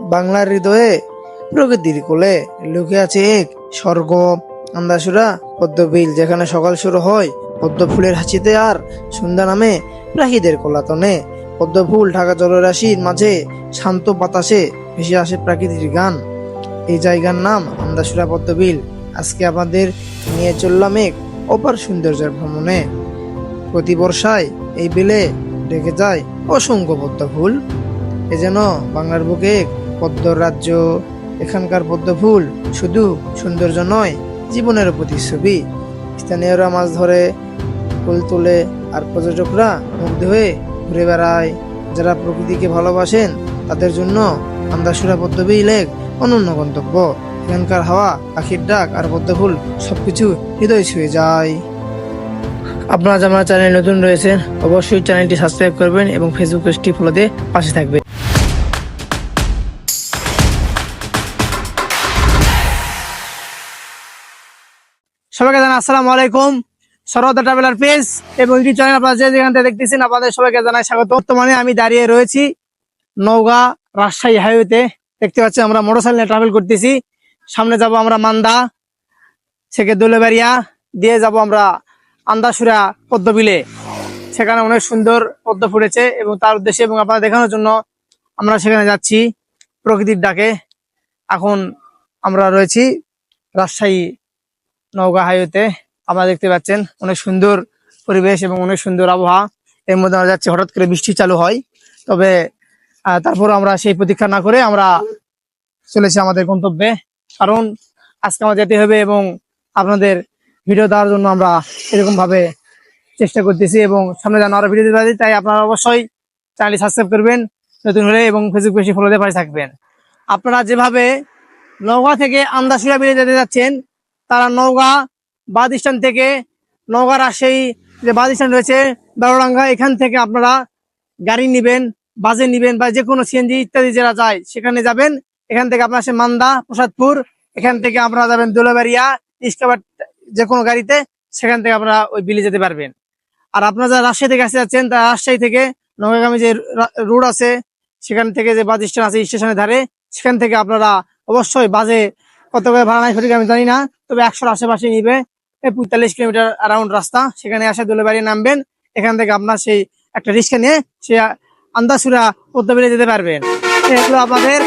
বাংলার হৃদয়ে প্রকৃতির কোলে লুকে আছে এক স্বর্গ। আন্দাসুরা পদ্মবিল, যেখানে সকাল শুরু হয় পদ্ম ফুলের হাসিতে আর সন্ধ্যা নামে প্রাকীদের কোলাতনে। পদ্ম ফুল ঢাকা জলরাশির মাঝে শান্ত বাতাসে ভেসে আসে প্রাকৃতিক গান। এই জায়গার নাম আন্দাসুরা পদ্মবিল। আজকে আমাদের নিয়ে চললাম এক অপার সৌন্দর্যের ভ্রমণে। প্রতি বর্ষায় এই বিলে ডেকে যায় অসংখ্য পদ্ম ফুল এ যেন বাংলার বুকে পদ্ম রাজ্য, এখানকার পদ্ম ফুল শুধু সৌন্দর্য নয় জীবনের প্রতিচ্ছবি। স্থানীয়রা মাছ ধরে, ফুল তোলে আর পর্যটকরা মুগ্ধ হয়ে ঘুরে বেড়ায়। যারা প্রকৃতিকে ভালোবাসেন, তাদের জন্য আন্দাসুরা পদ্মবিল এক অনন্য গন্তব্য। এখানকার হাওয়া, পাখির ডাক আর পদ্ম ফুল সবকিছু হৃদয় ছুঁয়ে যায়। আপনারা আমার চ্যানেল নতুন রয়েছেন, অবশ্যই চ্যানেলটি সাবস্ক্রাইব করবেন এবং ফেসবুক পেজটি ফলো দিয়ে পাশে থাকবেন। সবাইকে জানাই আসসালামু আলাইকুম। সরদা ট্রাভেলার পেজ এবং ইউটিউব চ্যানেল আপনারা যে যেখান থেকে দেখতেছেন, আপনাদের সবাইকে জানাই স্বাগত। বর্তমানে আমি দাঁড়িয়ে রয়েছি নওগাঁ রাজশাহী হাইওয়েতে। দেখতে পাচ্ছি আমরা মোটরসাইকেল নিয়ে ট্রাভেল করতেছি। সামনে যাব আমরা মান্দা, থেকে দোলেবাড়িয়া, দিয়ে যাব আমরা আন্দাসুরা পদ্মবিলে। সেখানে অনেক সুন্দর পদ্ম ফুটেছে এবং তার উদ্দেশ্যে এবং আপনারা দেখানোর জন্য আমরা সেখানে যাচ্ছি প্রকৃতির ডাকে। এখন আমরা রয়েছি রাজশাহী নওগাঁ হাইওয়েতে আপনারা দেখতে পাচ্ছেন অনেক সুন্দর পরিবেশ এবং অনেক সুন্দর আবহাওয়া। এর মধ্যে আমরা যাচ্ছি, হঠাৎ করে বৃষ্টি চালু হয়। তবে তারপর আমরা সেই প্রতীক্ষা না করে আমরা চলেছি আমাদের গন্তব্যে। কারণ আজকে আমার যেতে হবে এবং আপনাদের ভিডিও দেওয়ার জন্য আমরা এরকম ভাবে চেষ্টা করতেছি এবং সামনে যেন আরও ভিডিও দিতে তাই আপনারা অবশ্যই চ্যানেলটি সাবস্ক্রাইব করবেন, নতুন হলে এবং ফেসবুক পেজে ফলো দিয়ে পাশে থাকবেন। আপনারা যেভাবে নওগাঁ থেকে আন্দাসুরা বেরিয়ে যেতে যাচ্ছেন তারা নওগাঁ বাদ স্ট্যান্ড থেকে নওগাঁ রাজশাহী যে বাদ স্ট্যান্ড রয়েছে বারোডাঙ্গা এখান থেকে আপনারা গাড়ি নিবেন, বাসে নিবেন বা যে কোনো সিএনজি ইত্যাদি যারা যায়, সেখানে যাবেন। এখান থেকে আপনার সে মান্দা, প্রসাদপুর, এখান থেকে আপনারা যাবেন দোলাবাড়িয়া ইস্কাবার যে কোনো গাড়িতে, সেখান থেকে আপনারা ওই বিলে যেতে পারবেন। আর আপনারা যারা রাজশাহী থেকে আসতে যাচ্ছেন, তারা রাজশাহী থেকে নগাগামী যে রোড আছে, সেখান থেকে যে বাস স্টেশন আছে স্টেশনের ধারে, সেখান থেকে আপনারা অবশ্যই বাসে কত করে ভাড়া নেয় সঠিক আমি জানি না, তবে একশোর আশেপাশে নিবে। পঁয়তাল্লিশ কিলোমিটার অ্যারাউন্ড রাস্তা, সেখানে আসে দোলেবাড়ি নামবেন, এখান থেকে আপনার সেই একটা রিক্সা নিয়ে সে আন্দাসুরা পদ্মবিলে যেতে পারবেন। এগুলো আপনাদের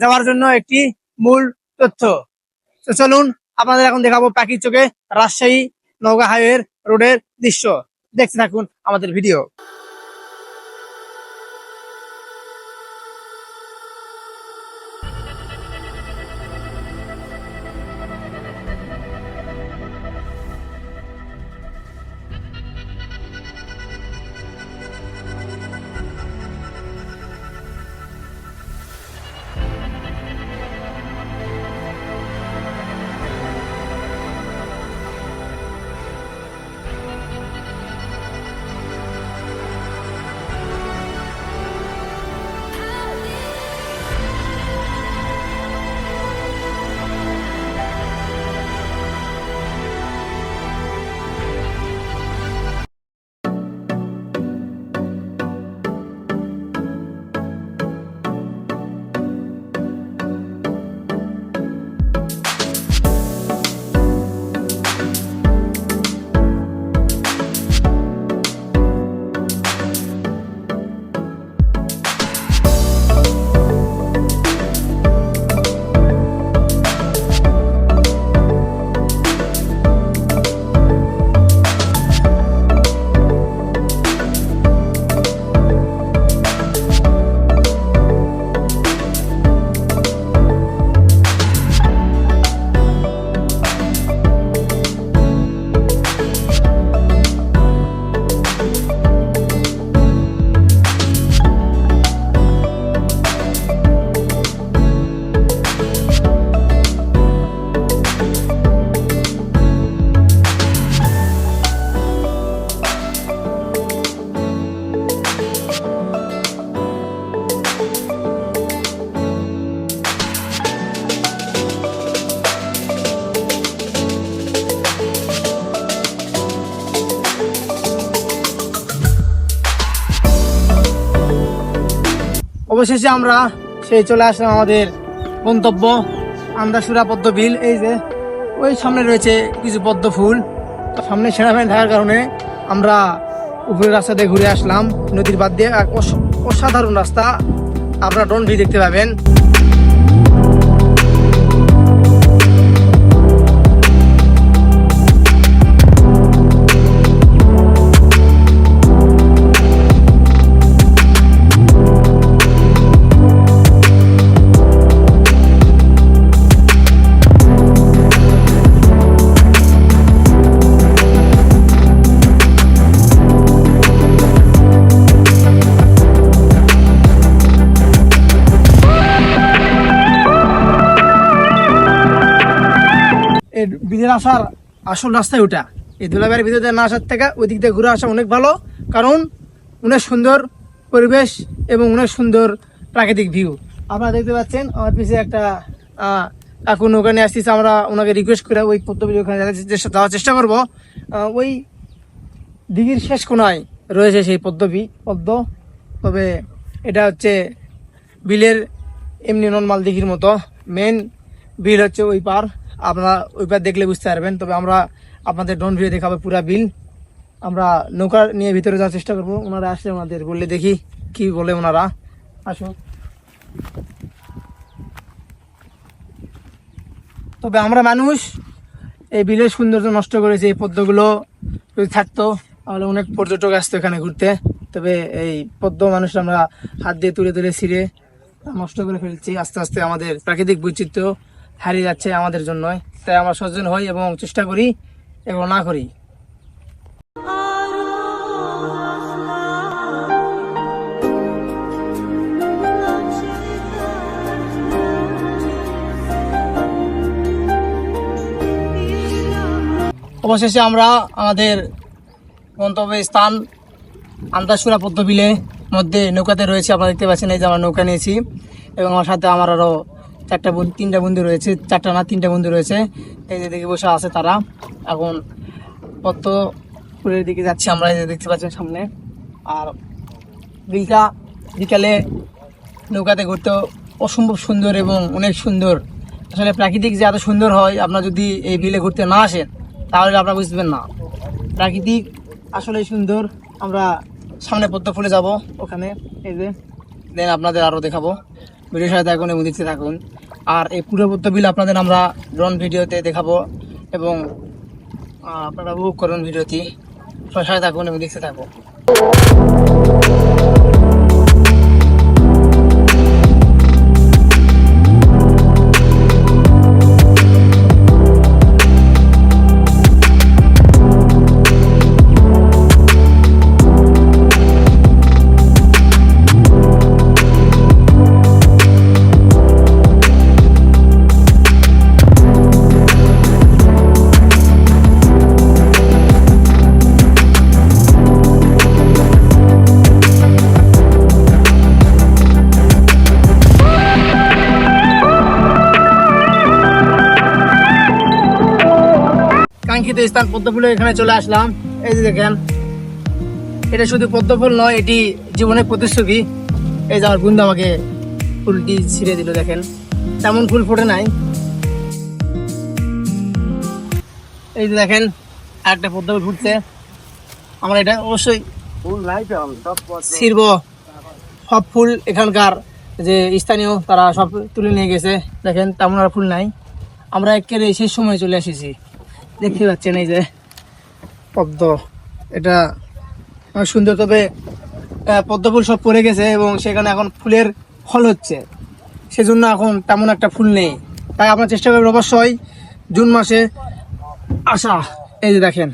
যাওয়ার জন্য একটি মূল তথ্য। তো চলুন, আপনাদের এখন দেখাবো পাখির চোখে রাজশাহী নওগাঁ হাইওয়ের রোডের দৃশ্য। দেখতে থাকুন আমাদের ভিডিও। অবশেষে আমরা সেই চলে আসলাম আমাদের গন্তব্য আমরা পদ্ম বিল। এই যে, ওই সামনে রয়েছে কিছু পদ্ম ফুল। সামনে সেনাবাহিনী থাকার কারণে আমরা উপরের রাস্তা দিয়ে ঘুরে আসলাম নদীর বাদ দিয়ে। এক অস- অসাধারণ রাস্তা। আপনারা ড্রোন ভিউ দেখতে পাবেন। আসার আসল রাস্তায় ওটা। এই দুলাবাড়ির ভিতরে না আসার থেকে ওই দিক দিয়ে ঘুরে আসা অনেক ভালো, কারণ অনেক সুন্দর পরিবেশ এবং অনেক সুন্দর প্রাকৃতিক ভিউ আপনারা দেখতে পাচ্ছেন, আমার পিছিয়ে একটা নৌকা নিয়ে আসতেছে, আমরা ওনাকে রিকোয়েস্ট করে ওই পদ্মবিল ওখানে যাওয়ার চেষ্টা করব। ওই দিঘির শেষ কোনায় রয়েছে সেই পদ্মবি পদ্ম। তবে এটা হচ্ছে বিলের এমনি নর্মাল দিঘির মতো। মেন বিল হচ্ছে ওই পার। আপনারা ওই পার দেখলে বুঝতে পারবেন। তবে আমরা আপনাদের ড্রোন ভিডিও দেখাবো পুরা বিল। আমরা নৌকা নিয়ে ভিতরে যাওয়ার চেষ্টা করব। ওনারা আসলে ওনাদের বললে দেখি কি বলে ওনারা। আসো তবে আমরা মানুষ, এই বিলের সৌন্দর্য নষ্ট করেছে এই পদ্মগুলো। যদি থাকতো, তাহলে অনেক পর্যটক আসতো এখানে ঘুরতে। তবে এই পদ্ম মানুষ আমরা হাত দিয়ে তুলে তুলে ছিঁড়ে নষ্ট করে ফেলছি। আস্তে আস্তে আমাদের প্রাকৃতিক বৈচিত্র্য হারিয়ে যাচ্ছে আমাদের জন্য তাই আমরা সচেতন হই এবং চেষ্টা করি এবং না করি। অবশেষে আমরা আমাদের গন্তব্য স্থান আন্দাসুরা পদ্মবিলে মধ্যে নৌকাতে রয়েছে। আপনারা দেখতে পাচ্ছেন এই যে আমরা নৌকা নিয়েছি এবং আমার সাথে আমার আরও চারটা বন্ধু, তিনটা বন্ধু রয়েছে, চারটা না, তিনটা বন্ধু রয়েছে। এই যে দেখে বসে আছে তারা। এখন পদ্মপুরের দিকে যাচ্ছি আমরা, এই যে দেখতে পাচ্ছি সামনে। আর বিলটা বিকালে নৌকাতে ঘুরতে অসম্ভব সুন্দর এবং অনেক সুন্দর। আসলে প্রাকৃতিক যে এত সুন্দর হয়, আপনার যদি এই বিলে ঘুরতে না আসেন, তাহলে আপনারা বুঝবেন না। প্রাকৃতিক আসলে সুন্দর। আমরা সামনে পদ্ম ফুলে যাব ওখানে। এই যে, দেন আপনাদের আরও দেখাবো। ভিডিওর সাথে থাকুন এবং দেখতে থাকুন। আর এই পুরো পদ্ম বিল আপনাদের আমরা ড্রোন ভিডিওতে দেখাবো এবং আপনারা উপভোগ করুন ভিডিওটি। সবাই সাথে থাকুন এবং দেখতে থাকুন। কাঙ্ক্ষিত স্থান পদ্মফুলের এখানে চলে আসলাম। এই যে দেখেন এটা শুধু পদ্মফুল নয় এটি জীবনের প্রতিশ্রুতি এই যে আমার বন্ধু আমাকে ফুলটি ছিঁড়ে দিল দেখেন। তেমন ফুল ফোটে নাই। এই যে দেখেন একটা পদ্মফুল ফুটছে। আমরা এটা অবশ্যই ছিড়ব। সব ফুল এখানকার যে স্থানীয় তারা সব তুলে নিয়ে গেছে। দেখেন তেমন আর ফুল নাই। আমরা একেবারে শেষ সময় চলে এসেছি। দেখতে পাচ্ছেন এই যে পদ্ম। এটা সুন্দর, তবে পদ্ম ফুল সব পড়ে গেছে এবং সেখানে এখন ফুলের ফল হচ্ছে। সেজন্য এখন তেমন একটা ফুল নেই। তাই আপনার চেষ্টা করবেন অবশ্যই জুন মাসে আসা। এই যে দেখেন,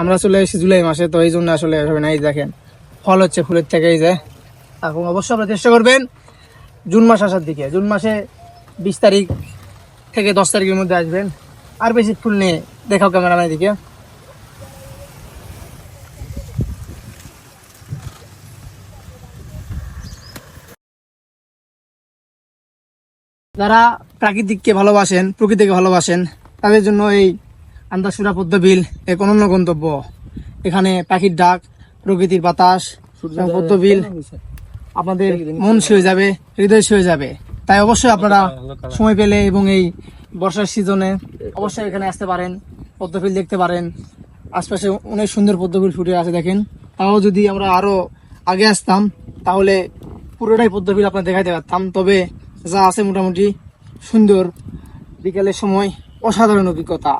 আমরা চলে এসেছি জুলাই মাসে, তো এই জন্য আসলে হবে না এই দেখেন, ফল হচ্ছে ফুলের থেকে, এই যে। এখন অবশ্যই আপনারা চেষ্টা করবেন জুন মাস আসার দিকে। জুন মাসে বিশ তারিখ থেকে দশ তারিখের মধ্যে আসবেন। আর বেশি ফুল নেই। দেখাও ক্যামেরাম্যান দিকে যারা প্রাকৃতিককে ভালোবাসেন প্রকৃতিকে ভালোবাসেন তাদের জন্য এই আন্দাসুরা পদ্ম বিল এক অনন্য গন্তব্য। এখানে পাখির ডাক প্রকৃতির বাতাস পদ্ম বিল আপনাদের মন ছুঁয়ে যাবে হৃদয় ছুঁয়ে যাবে। তাই অবশ্যই আপনারা সময় পেলে এবং এই বর্ষার সিজনে অবশ্যই এখানে আসতে পারেন, পদ্মফুল দেখতে পারেন। আশপাশে অনেক সুন্দর পদ্মফুল ফুটে আছে, দেখেন। তাও যদি আমরা আরও আগে আসতাম, তাহলে পুরোটাই পদ্মফুল আপনার দেখাতে পারতাম। তবে যা আছে মোটামুটি সুন্দর বিকালের সময়, অসাধারণ অভিজ্ঞতা।